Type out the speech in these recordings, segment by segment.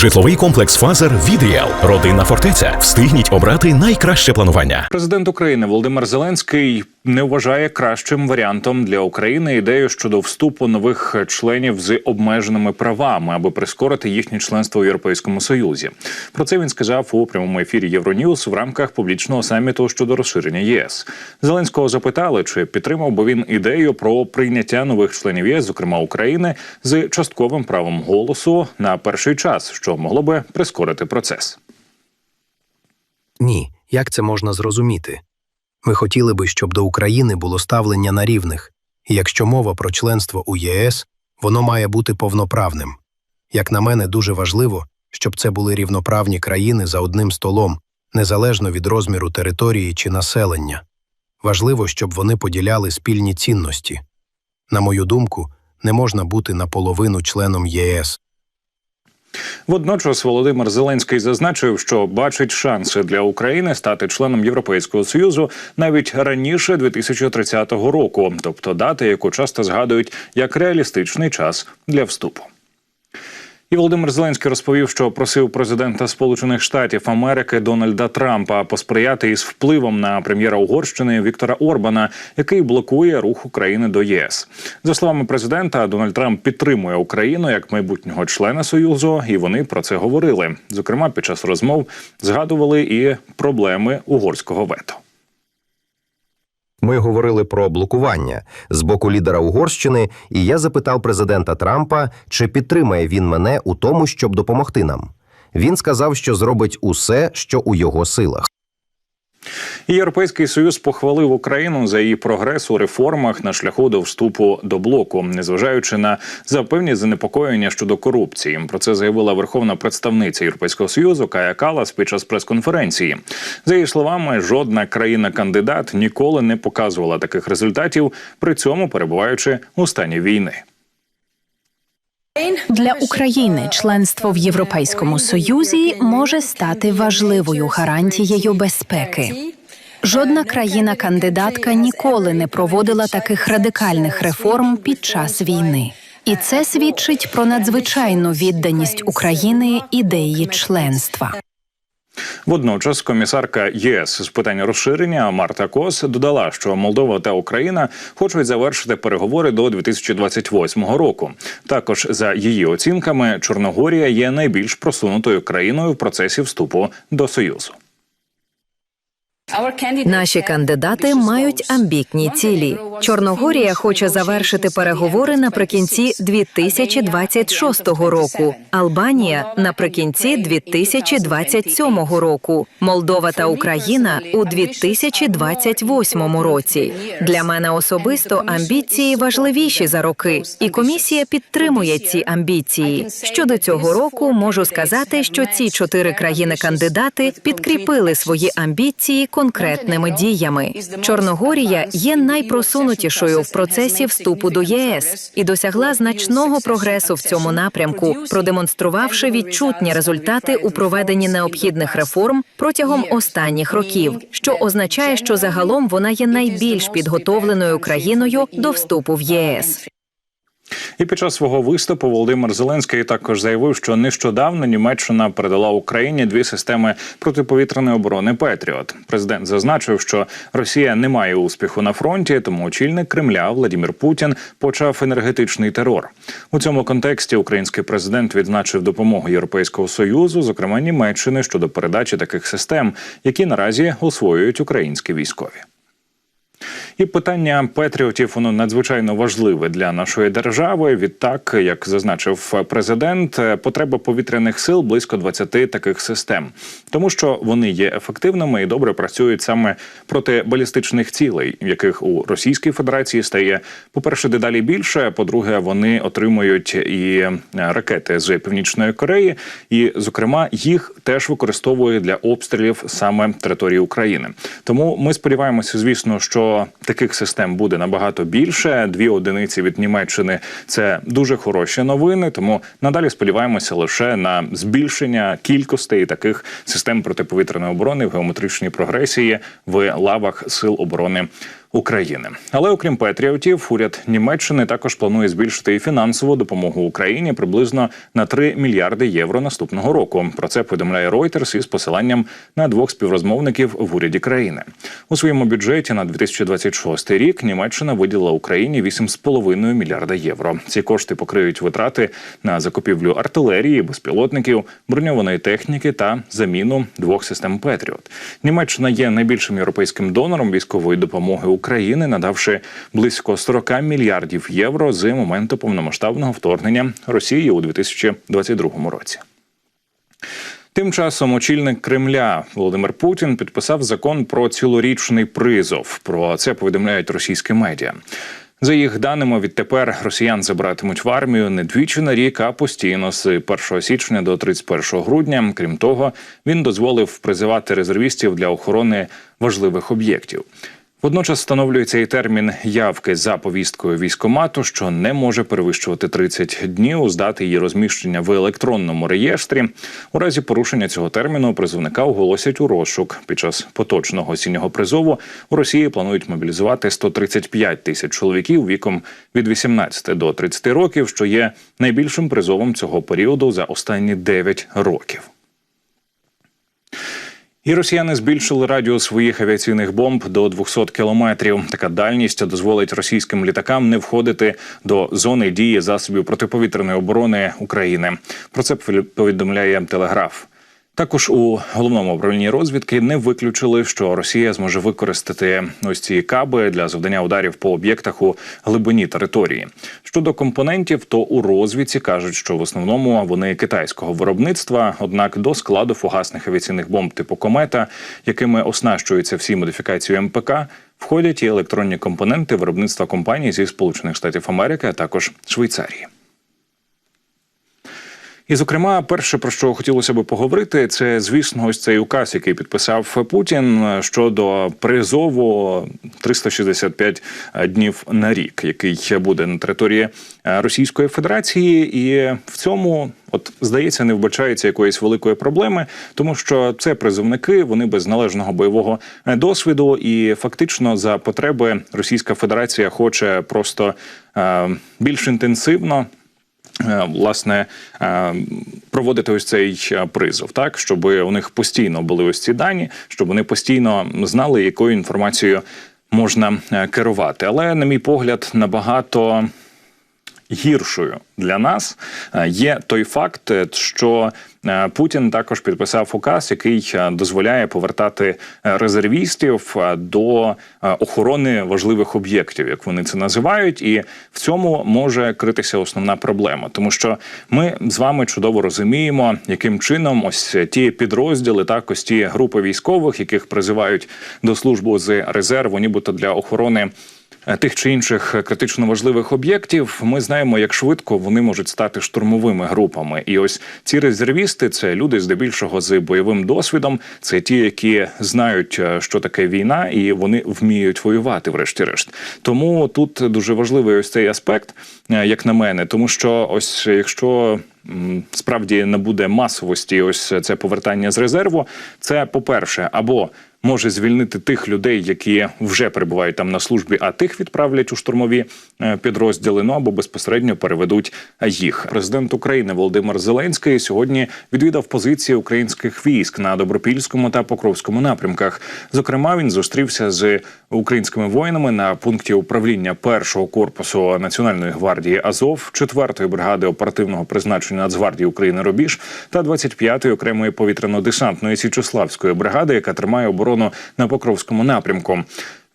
Житловий комплекс Фазер від. Родинна фортеця. Встигніть обрати найкраще планування. Президент України Володимир Зеленський не вважає кращим варіантом для України ідею щодо вступу нових членів з обмеженими правами, аби прискорити їхнє членство у Європейському Союзі. Про це він сказав у прямому ефірі Євроньюз в рамках публічного саміту щодо розширення ЄС. Зеленського запитали, чи підтримав би він ідею про прийняття нових членів ЄС, зокрема України, з частковим правом голосу на перший час, що могло би прискорити процес. Ні, як це можна зрозуміти? Ми хотіли би, щоб до України було ставлення на рівних, і якщо мова про членство у ЄС, воно має бути повноправним. Як на мене, дуже важливо, щоб це були рівноправні країни за одним столом, незалежно від розміру території чи населення. Важливо, щоб вони поділяли спільні цінності. На мою думку, не можна бути наполовину членом ЄС. Водночас Володимир Зеленський зазначив, що бачить шанси для України стати членом Європейського союзу навіть раніше 2030 року, тобто дати, яку часто згадують як реалістичний час для вступу. І Володимир Зеленський розповів, що просив президента Сполучених Штатів Америки Дональда Трампа посприяти із впливом на прем'єра Угорщини Віктора Орбана, який блокує рух України до ЄС. За словами президента, Дональд Трамп підтримує Україну як майбутнього члена союзу, і вони про це говорили. Зокрема, під час розмов згадували і проблеми угорського вето. Ми говорили про блокування з боку лідера Угорщини, і я запитав президента Трампа, чи підтримає він мене у тому, щоб допомогти нам. Він сказав, що зробить усе, що у його силах. Європейський союз похвалив Україну за її прогрес у реформах на шляху до вступу до блоку, незважаючи на запевні занепокоєння щодо корупції. Про це заявила верховна представниця Європейського союзу Кая Калас під час прес-конференції. За її словами, жодна країна-кандидат ніколи не показувала таких результатів, при цьому перебуваючи у стані війни. Для України членство в Європейському Союзі може стати важливою гарантією безпеки. Жодна країна-кандидатка ніколи не проводила таких радикальних реформ під час війни. І це свідчить про надзвичайну відданість України ідеї членства. Водночас комісарка ЄС з питань розширення Марта Кос додала, що Молдова та Україна хочуть завершити переговори до 2028 року. Також за її оцінками, Чорногорія є найбільш просунутою країною в процесі вступу до союзу. Наші кандидати мають амбітні цілі. Чорногорія хоче завершити переговори наприкінці 2026 року. Албанія наприкінці 2027 року. Молдова та Україна у 2028 році. Для мене особисто амбіції важливіші за роки, і комісія підтримує ці амбіції. Щодо цього року можу сказати, що ці чотири країни-кандидати підкріпили свої амбіції конкретними діями. Чорногорія є найпросунутішою в процесі вступу до ЄС і досягла значного прогресу в цьому напрямку, продемонструвавши відчутні результати у проведенні необхідних реформ протягом останніх років, що означає, що загалом вона є найбільш підготовленою країною до вступу в ЄС. І під час свого виступу Володимир Зеленський також заявив, що нещодавно Німеччина передала Україні дві системи протиповітряної оборони Петріот. Президент зазначив, що Росія не має успіху на фронті, тому очільник Кремля Владимир Путін почав енергетичний терор. У цьому контексті український президент відзначив допомогу Європейського союзу, зокрема Німеччини, щодо передачі таких систем, які наразі освоюють українські військові. І питання Петріотів воно надзвичайно важливе для нашої держави. Відтак, як зазначив президент, потреба повітряних сил близько 20 таких систем, тому що вони є ефективними і добре працюють саме проти балістичних цілей, яких у Російській Федерації стає по перше дедалі більше. По-друге, вони отримують і ракети з північної Кореї, і, зокрема, їх теж використовують для обстрілів саме території України. Тому ми сподіваємося, звісно, що таких систем буде набагато більше. Дві одиниці від Німеччини це дуже хороші новини. Тому надалі сподіваємося лише на збільшення кількостей таких систем протиповітряної оборони в геометричній прогресії в лавах сил оборони України. Але окрім Петріотів, уряд Німеччини також планує збільшити і фінансову допомогу Україні приблизно на 3 мільярди євро наступного року. Про це повідомляє Reuters із посиланням на двох співрозмовників в уряді країни. У своєму бюджеті на 2026 рік Німеччина виділила Україні 8,5 мільярда євро. Ці кошти покриють витрати на закупівлю артилерії, безпілотників, броньованої техніки та заміну двох систем Петріот. Німеччина є найбільшим європейським донором військової допомоги України, надавши близько 40 мільярдів євро з моменту повномасштабного вторгнення Росії у 2022 році. Тим часом очільник Кремля Володимир Путін підписав закон про цілорічний призов. Про це повідомляють російські медіа. За їх даними, відтепер росіян забиратимуть в армію не двічі на рік, а постійно з 1 січня до 31 грудня. Крім того, він дозволив призивати резервістів для охорони важливих об'єктів. Водночас встановлюється і термін явки за повісткою військомату, що не може перевищувати 30 днів з дати її розміщення в електронному реєстрі. У разі порушення цього терміну призовника оголосять у розшук. Під час поточного осіннього призову у Росії планують мобілізувати 135 тисяч чоловіків віком від 18 до 30 років, що є найбільшим призовом цього періоду за останні 9 років. І росіяни збільшили радіус своїх авіаційних бомб до 200 кілометрів. Така дальність дозволить російським літакам не входити до зони дії засобів протиповітряної оборони України. Про це повідомляє Телеграф. Також у головному управлінні розвідки не виключили, що Росія зможе використати ось ці каби для завдання ударів по об'єктах у глибині території. Щодо компонентів, то у розвідці кажуть, що в основному вони китайського виробництва. Однак до складу фугасних авіаційних бомб типу комета, якими оснащуються всі модифікації МПК, входять і електронні компоненти виробництва компаній зі Сполучених Штатів Америки, а також Швейцарії. І, зокрема, перше про що хотілося би поговорити, це звісно, ось цей указ, який підписав Путін щодо призову 365 днів на рік, який буде на території Російської Федерації, і в цьому. От здається, не вбачається якоїсь великої проблеми, тому що це призовники, вони без належного бойового досвіду, і фактично за потреби Російська Федерація хоче просто е, більш інтенсивно Власне, проводити ось цей призов, так щоб у них постійно були ось ці дані, щоб вони постійно знали, якою інформацією можна керувати. Але, на мій погляд, набагато гіршою для нас є той факт, що Путін також підписав указ, який дозволяє повертати резервістів до охорони важливих об'єктів, як вони це називають, і в цьому може критися основна проблема, тому що ми з вами чудово розуміємо, яким чином ось ті підрозділи, так ось ті групи військових, яких призивають до служби з резерву, нібито для охорони. Тих чи інших критично важливих об'єктів ми знаємо, як швидко вони можуть стати штурмовими групами. І ось ці резервісти це люди здебільшого з бойовим досвідом. Це ті, які знають, що таке війна, і вони вміють воювати, врешті-решт. Тому тут дуже важливий ось цей аспект, як на мене, тому що ось якщо. Справді не буде масовості, ось це повертання з резерву. Це по перше, або може звільнити тих людей, які вже перебувають там на службі, а тих відправлять у штурмові підрозділи. Ну або безпосередньо переведуть їх. Президент України Володимир Зеленський сьогодні відвідав позиції українських військ на добропільському та покровському напрямках. Зокрема, він зустрівся з українськими воїнами на пункті управління першого корпусу національної гвардії Азов, 4-ї бригади оперативного призначення Нацгвардії України Робіж та 25-ї окремої повітряно-десантної Січославської бригади, яка тримає оборону на Покровському напрямку.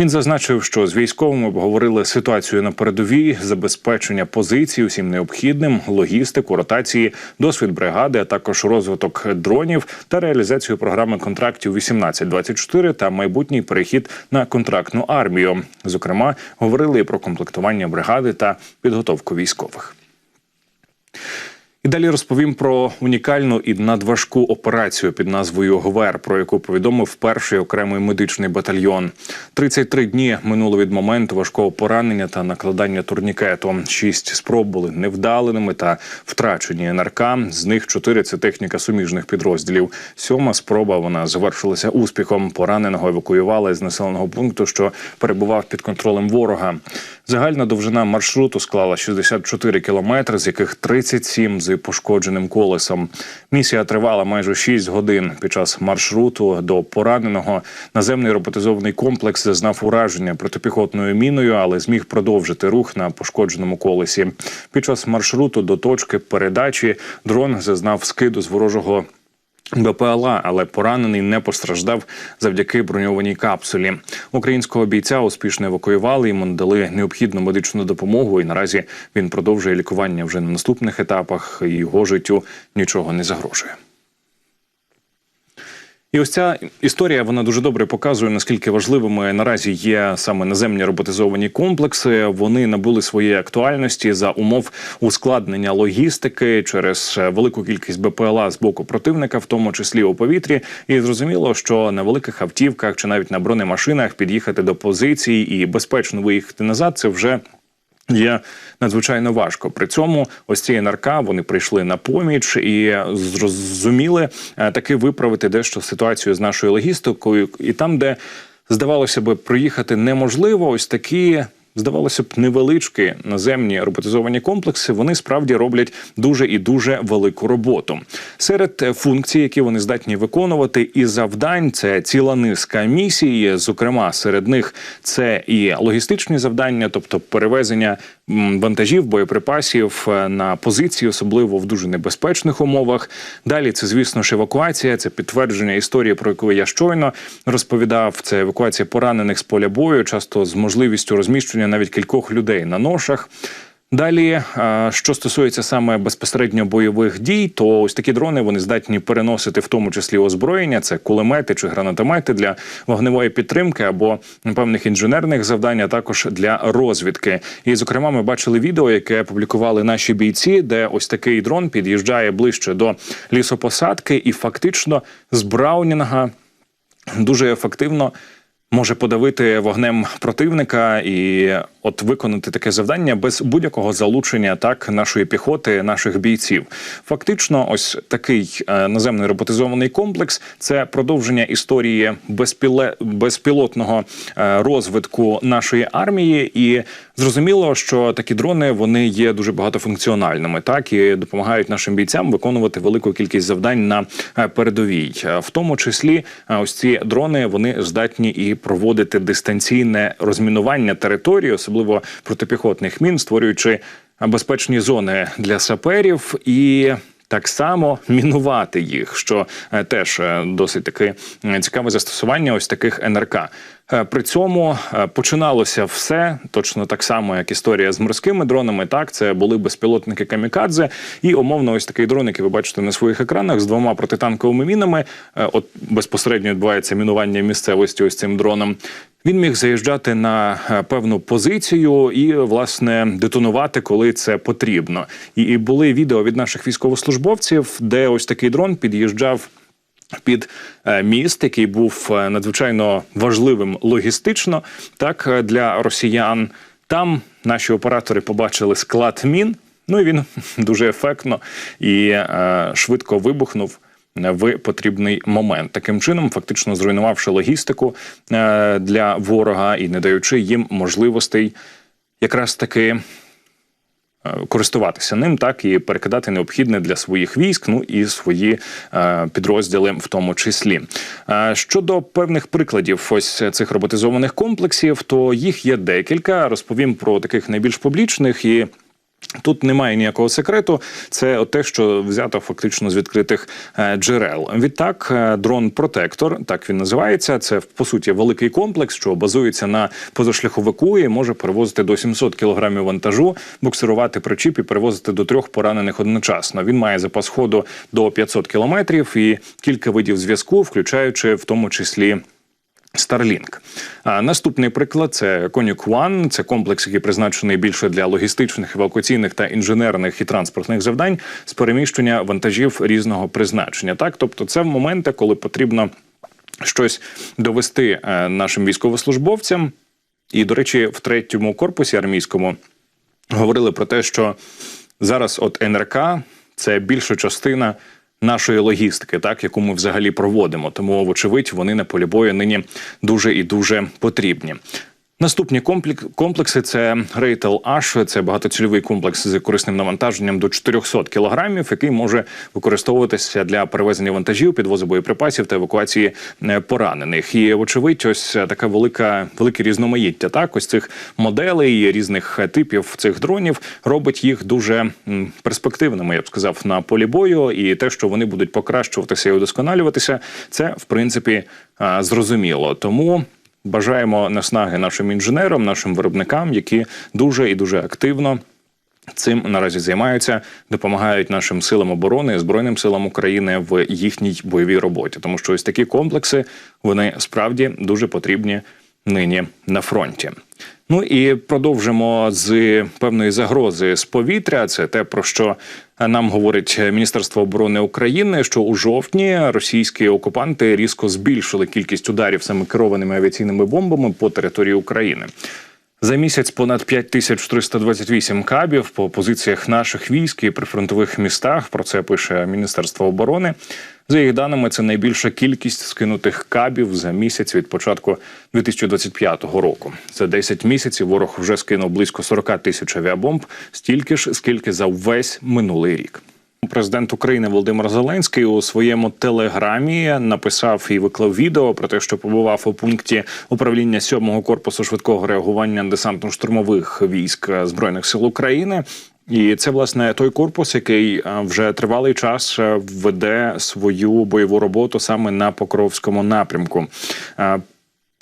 Він зазначив, що з військовими обговорили ситуацію на передовій, забезпечення позицій усім необхідним, логістику, ротації, досвід бригади, а також розвиток дронів та реалізацію програми контрактів 18-24 та майбутній перехід на контрактну армію. Зокрема, говорили і про комплектування бригади та підготовку військових. І далі розповім про унікальну і надважку операцію під назвою ГВР, про яку повідомив перший окремий медичний батальйон. 33 дні минуло від моменту важкого поранення та накладання турнікету. Шість спроб були невдаленими та втрачені НРК. З них чотири це техніка суміжних підрозділів. Сьома спроба вона завершилася успіхом. Пораненого евакуювали з населеного пункту, що перебував під контролем ворога. Загальна довжина маршруту склала 64 кілометри, з яких 37 пошкодженим колесом. Місія тривала майже 6 годин. Під час маршруту до пораненого наземний роботизований комплекс зазнав ураження протипіхотною міною, але зміг продовжити рух на пошкодженому колесі. Під час маршруту до точки передачі дрон зазнав скиду з ворожого. БПЛА, але поранений не постраждав завдяки броньованій капсулі. Українського бійця успішно евакуювали йому надали необхідну медичну допомогу. І наразі він продовжує лікування вже на наступних етапах. Його життю нічого не загрожує. І ось ця історія вона дуже добре показує наскільки важливими наразі є саме наземні роботизовані комплекси. Вони набули своєї актуальності за умов ускладнення логістики через велику кількість БПЛА з боку противника, в тому числі у повітрі. І зрозуміло, що на великих автівках чи навіть на бронемашинах під'їхати до позицій і безпечно виїхати назад. Це вже Є надзвичайно важко. При цьому ось ці НРК вони прийшли на поміч і зрозуміли е, таки виправити дещо ситуацію з нашою логістикою, і там, де здавалося би, проїхати неможливо, ось такі. Здавалося б, невеличкі наземні роботизовані комплекси вони справді роблять дуже і дуже велику роботу. Серед функцій, які вони здатні виконувати, і завдань це ціла низка місій. Зокрема, серед них це і логістичні завдання, тобто перевезення вантажів, боєприпасів е, на позиції, особливо в дуже небезпечних умовах. Далі це, звісно ж, евакуація. Це підтвердження історії, про яку я щойно розповідав. Це евакуація поранених з поля бою, часто з можливістю розміщення навіть кількох людей на ношах. Далі, е, що стосується саме безпосередньо бойових дій, то ось такі дрони вони здатні переносити в тому числі озброєння, це кулемети чи гранатомети для вогневої підтримки або певних інженерних завдань, а також для розвідки. І, зокрема, ми бачили відео, яке публікували наші бійці, де ось такий дрон під'їжджає ближче до лісопосадки, і фактично з Браунінга дуже ефективно може подавити вогнем противника і от виконати таке завдання без будь-якого залучення так нашої піхоти, наших бійців. Фактично, ось такий е, наземний роботизований комплекс це продовження історії безпіле... безпілотного е, розвитку нашої армії, і зрозуміло, що такі дрони вони є дуже багатофункціональними, так і допомагають нашим бійцям виконувати велику кількість завдань на е, передовій, в тому числі ось ці дрони вони здатні і проводити дистанційне розмінування території, особливо протипіхотних мін, створюючи безпечні зони для саперів і. Так само мінувати їх, що е, теж е, досить таки е, цікаве застосування ось таких НРК. При цьому починалося все точно так само, як історія з морськими дронами. Так, це були безпілотники камікадзе, і умовно, ось такий дрон, який ви бачите на своїх екранах з двома протитанковими мінами. От безпосередньо відбувається мінування місцевості ось цим дроном. Він міг заїжджати на певну позицію і власне детонувати, коли це потрібно. І були відео від наших військовослужбовців, де ось такий дрон під'їжджав. Під міст, який був надзвичайно важливим логістично, так для росіян. Там наші оператори побачили склад мін. Ну і він дуже ефектно і е, швидко вибухнув в потрібний момент. Таким чином, фактично зруйнувавши логістику е, для ворога і не даючи їм можливостей якраз таки. Е, користуватися ним, так і перекидати необхідне для своїх військ, ну і свої е, підрозділи, в тому числі. Е, щодо певних прикладів, ось цих роботизованих комплексів, то їх є декілька. Розповім про таких найбільш публічних і. Тут немає ніякого секрету. Це те, що взято фактично з відкритих е, джерел. Відтак, е, дрон Протектор, так він називається. Це по суті великий комплекс, що базується на позашляховику і може перевозити до 700 кілограмів вантажу, буксирувати причіп і перевозити до трьох поранених одночасно. Він має запас ходу до 500 кілометрів і кілька видів зв'язку, включаючи в тому числі. Starlink. А наступний приклад це Конюк One. Це комплекс, який призначений більше для логістичних, евакуаційних та інженерних і транспортних завдань з переміщення вантажів різного призначення. Так, тобто, це в моменти, коли потрібно щось довести е, нашим військовослужбовцям. І, до речі, в третьому корпусі армійському говорили про те, що зараз от НРК це більша частина нашої логістики, так яку ми взагалі проводимо. Тому, вочевидь, вони на полі бою нині дуже і дуже потрібні. Наступні комплек- комплекси це Рейтел Аш, це багатоцільовий комплекс з корисним навантаженням до 400 кілограмів, який може використовуватися для перевезення вантажів, підвозу боєприпасів та евакуації е, поранених. І вочевидь, ось е, така велика велике різноманіття. Так, ось цих моделей різних типів цих дронів робить їх дуже перспективними, я б сказав, на полі бою. І те, що вони будуть покращуватися і удосконалюватися, це в принципі е, зрозуміло. Тому. Бажаємо наснаги нашим інженерам, нашим виробникам, які дуже і дуже активно цим наразі займаються, допомагають нашим силам оборони, збройним силам України в їхній бойовій роботі. Тому що ось такі комплекси вони справді дуже потрібні нині на фронті. Ну і продовжимо з певної загрози з повітря. Це те про що нам говорить Міністерство оборони України, що у жовтні російські окупанти різко збільшили кількість ударів саме керованими авіаційними бомбами по території України. За місяць понад 5328 кабів по позиціях наших військ і прифронтових містах. Про це пише Міністерство оборони. За їх даними, це найбільша кількість скинутих кабів за місяць від початку 2025 року. За 10 місяців ворог вже скинув близько 40 тисяч авіабомб, стільки ж, скільки за весь минулий рік. Президент України Володимир Зеленський у своєму телеграмі написав і виклав відео про те, що побував у пункті управління 7-го корпусу швидкого реагування десантно-штурмових військ збройних сил України. І це власне той корпус, який е, вже тривалий час е, веде свою бойову роботу саме на Покровському напрямку.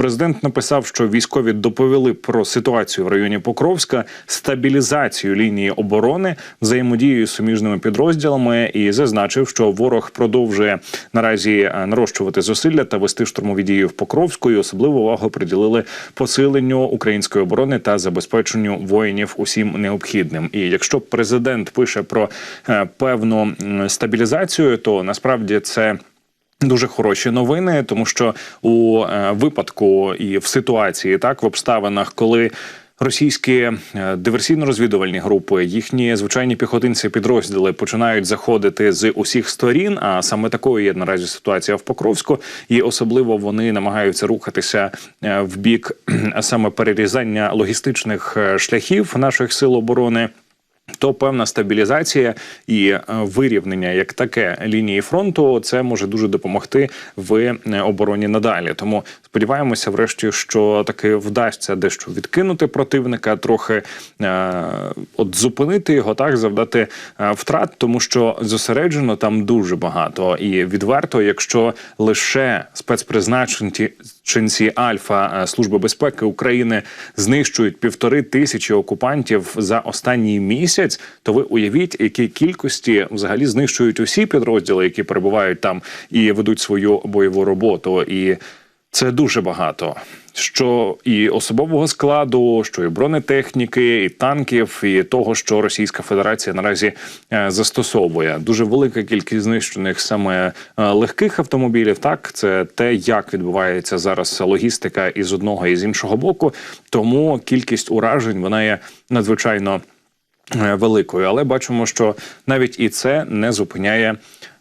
Президент написав, що військові доповіли про ситуацію в районі Покровська, стабілізацію лінії оборони, взаємодію з суміжними підрозділами, і зазначив, що ворог продовжує наразі е, нарощувати зусилля та вести штурмові дії в Покровську. І особливу увагу приділили посиленню української оборони та забезпеченню воїнів усім необхідним. І якщо президент пише про е, певну стабілізацію, то насправді це. Дуже хороші новини, тому що у е, випадку і в ситуації, так в обставинах, коли російські е, диверсійно-розвідувальні групи, їхні звичайні піхотинці підрозділи починають заходити з усіх сторін. А саме такою є наразі ситуація в Покровську, і особливо вони намагаються рухатися е, в бік саме перерізання логістичних шляхів наших сил оборони. То певна стабілізація і е, вирівнення як таке лінії фронту це може дуже допомогти в е, обороні надалі. Тому сподіваємося, врешті, що таки вдасться дещо відкинути противника, трохи е, от зупинити його, так завдати е, втрат, тому що зосереджено там дуже багато. І відверто, якщо лише спецпризначенці чинці Альфа е, Служби безпеки України знищують півтори тисячі окупантів за останній місяць, то ви уявіть, які кількості взагалі знищують усі підрозділи, які перебувають там і ведуть свою бойову роботу. І це дуже багато. Що і особового складу, що і бронетехніки, і танків, і того, що Російська Федерація наразі е, застосовує. Дуже велика кількість знищених саме е, легких автомобілів. Так, це те, як відбувається зараз логістика із одного і з іншого боку. Тому кількість уражень вона є надзвичайно е, великою. Але бачимо, що навіть і це не зупиняє.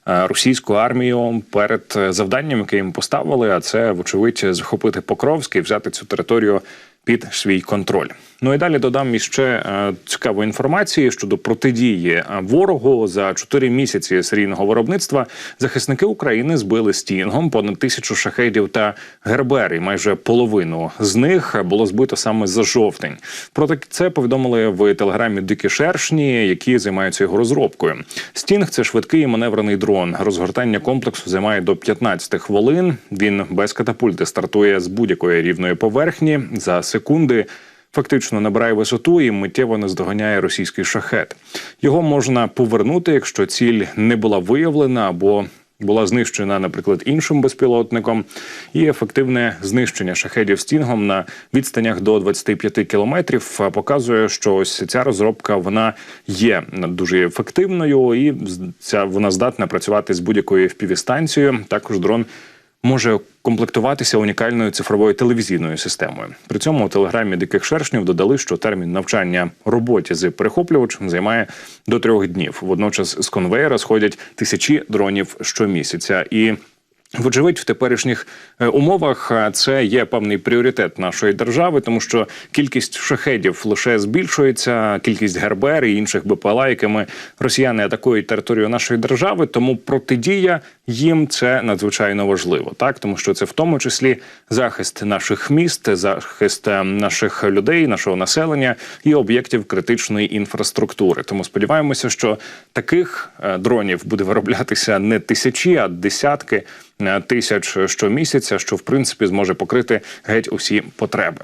Е, Російську армію перед е, завданням, яке їм поставили, а це вочевидь захопити Покровськ і взяти цю територію під свій контроль. Ну і далі додам іще е, цікавої інформації щодо протидії е, ворогу за 4 місяці серійного виробництва. Захисники України збили стінгом понад тисячу шахедів та гербер, і майже половину з них було збито саме за жовтень. Про це повідомили в телеграмі Дикі Шершні, які займаються його розробкою. Стінг це швидкий і маневрений дрон. Розгортання комплексу займає до 15 хвилин. Він без катапульти стартує з будь-якої рівної поверхні за секунди. Фактично набирає висоту і миттєво наздоганяє російський шахет. Його можна повернути, якщо ціль не була виявлена або була знищена, наприклад, іншим безпілотником, і ефективне знищення шахедів стінгом на відстанях до 25 кілометрів показує, що ось ця розробка вона є дуже ефективною, і ця вона здатна працювати з будь-якою FPV-станцією. Також дрон може комплектуватися унікальною цифровою телевізійною системою. При цьому у телеграмі диких шершнів додали, що термін навчання роботі з перехоплювачем займає до трьох днів. Водночас з конвейера сходять тисячі дронів щомісяця і. Вочевидь, в теперішніх е, умовах це є певний пріоритет нашої держави, тому що кількість шахедів лише збільшується, кількість ГРБР і інших БПЛА, якими росіяни атакують територію нашої держави. Тому протидія їм це надзвичайно важливо, так тому що це в тому числі захист наших міст, захист е, наших людей, нашого населення і об'єктів критичної інфраструктури. Тому сподіваємося, що таких е, дронів буде вироблятися не тисячі, а десятки е, тисяч щомісяця, що в принципі зможе покрити геть усі потреби.